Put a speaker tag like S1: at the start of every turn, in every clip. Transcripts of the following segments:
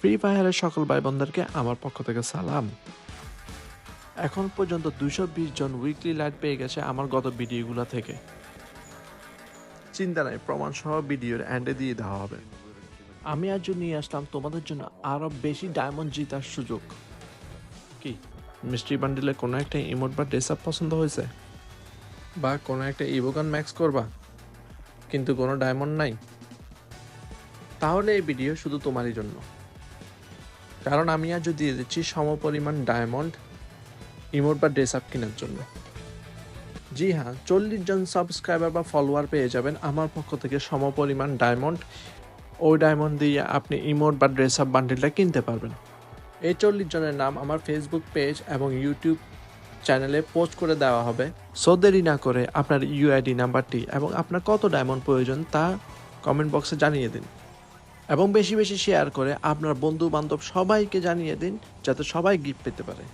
S1: Free ফায়ারের সকল ভাই বোনদেরকে আমার পক্ষ থেকে সালাম। এখন পর্যন্ত দুশো বিশ জন উইকলি লাইট পেয়ে গেছে আমার গত ভিডিওগুলো থেকে। চিন্তা নাই প্রমাণ সহ ভিডিওর এন্ডে দিয়ে দেওয়া হবে। আমি আজ নিয়ে আসলাম তোমাদের জন্য আরও বেশি ডায়মন্ড জিতার সুযোগ। কি মিস্ট্রি বান্ডিলে কোনো একটা ইমোট বা ড্রেস আপ পছন্দ হয়েছে? বা কোনো একটা ইভোগান ম্যাক্স করবা? কিন্তু কোনো ডায়মন্ড নাই? তাহলে এই ভিডিও শুধু তোমারই জন্য। কারণ আমি আজ দিয়ে দিচ্ছি সমপরিমাণ ডায়মন্ড ইমোট বা ড্রেস আপ কেনার জন্য। জি হ্যাঁ চল্লিশ জন সাবস্ক্রাইবার বা ফলোয়ার পেয়ে যাবেন আমার পক্ষ থেকে সমপরিমাণ ডায়মন্ড ওই ডায়মন্ড দিয়ে আপনি ইমোট বা ড্রেস আপ বান্ডিলটা কিনতে পারবেন। এই চল্লিশ জনের নাম আমার ফেসবুক পেজ এবং ইউটিউব চ্যানেলে পোস্ট করে দেওয়া হবে। সো দেরি না করে আপনার ইউআইডি নাম্বারটি এবং আপনার কত ডায়মন্ড প্রয়োজন তা কমেন্ট বক্সে জানিয়ে দিন। এবং বেশি বেশি শেয়ার করে আপনার বন্ধু বান্ধব সবাইকে জানিয়ে দিন যাতে সবাই গিফট পেতে পারে।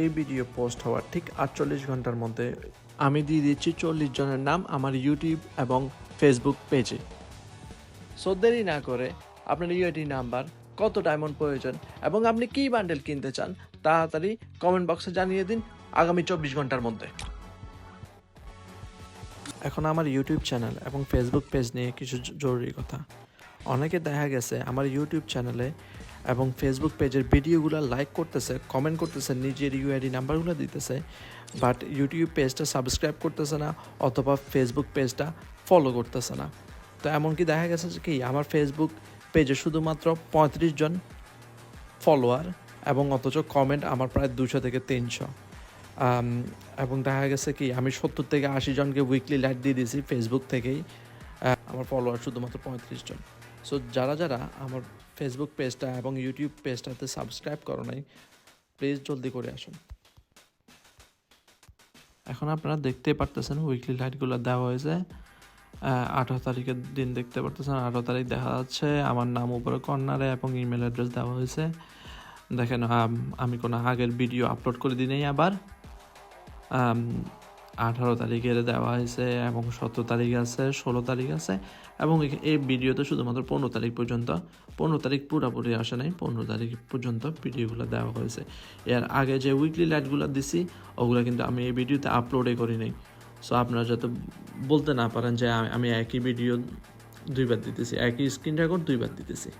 S1: এই ভিডিও পোস্ট হওয়ার ঠিক আটচল্লিশ ঘণ্টার মধ্যে আমি দিয়ে দিচ্ছি চল্লিশ জনের নাম আমার ইউটিউব এবং ফেসবুক পেজে সো দেরি না করে আপনার ইউআইডি নাম্বার কত ডায়মন্ড প্রয়োজন এবং আপনি কী বান্ডেল কিনতে চান তাড়াতাড়ি কমেন্ট বক্সে জানিয়ে দিন আগামী চব্বিশ ঘণ্টার মধ্যে। এখন আমার ইউটিউব চ্যানেল এবং ফেসবুক পেজ নিয়ে কিছু জরুরি কথা। অনেকে দেখা গেছে আমার ইউটিউব চ্যানেলে এবং ফেসবুক পেজের ভিডিওগুলো লাইক করতেছে কমেন্ট করতেছে, নিজের ইউআইডি নাম্বারগুলো দিতেছে বাট ইউটিউব পেজটা সাবস্ক্রাইব করতেছে না অথবা ফেসবুক পেজটা ফলো করতেছে না। তো এমনকি দেখা গেছে যে কি আমার ফেসবুক পেজে শুধুমাত্র পঁয়ত্রিশ জন ফলোয়ার এবং অথচ কমেন্ট আমার প্রায় দুশো থেকে তিনশো। এবং দেখা গেছে কি আমি সত্তর থেকে আশি জনকে উইকলি লাইট দিয়ে দিয়েছি ফেসবুক থেকেই। আমার ফলোয়ার শুধুমাত্র পঁয়ত্রিশ জন। সো যারা যারা আমার ফেসবুক পেজটা এবং ইউটিউব পেজটাতে সাবস্ক্রাইব করো নাই প্লিজ জলদি করে আসুন। এখন আপনারা দেখতেই পারতেছেন উইকলি লাইটগুলো দেওয়া হয়েছে। আঠারো তারিখের দিন দেখতে পারতেছেন, আঠারো তারিখ দেখা যাচ্ছে। আমার নাম উপরে কর্নারে এবং ইমেল অ্যাড্রেস দেওয়া হয়েছে। দেখেন, আমি কোনো আগের ভিডিও আপলোড করে দিই আবার। আঠারো তারিখের দেওয়া হয়েছে এবং সতেরো তারিখ আছে, ষোলো তারিখ আছে, এবং এই ভিডিওতে শুধুমাত্র পনেরো তারিখ পর্যন্ত, পনেরো তারিখ পুরোপুরি আসে নাই, পনেরো তারিখ পর্যন্ত ভিডিওগুলো দেওয়া হয়েছে। এর আগে যে উইকলি লাইটগুলো দিছি, ওগুলো কিন্তু আমি এই ভিডিওতে আপলোডে করি নাই। সো আপনারা যাতে বলতে না পারেন যে আমি একই ভিডিও দুইবার দিতেছি, একই স্ক্রিন রেকর্ড দুইবার দিতেছি।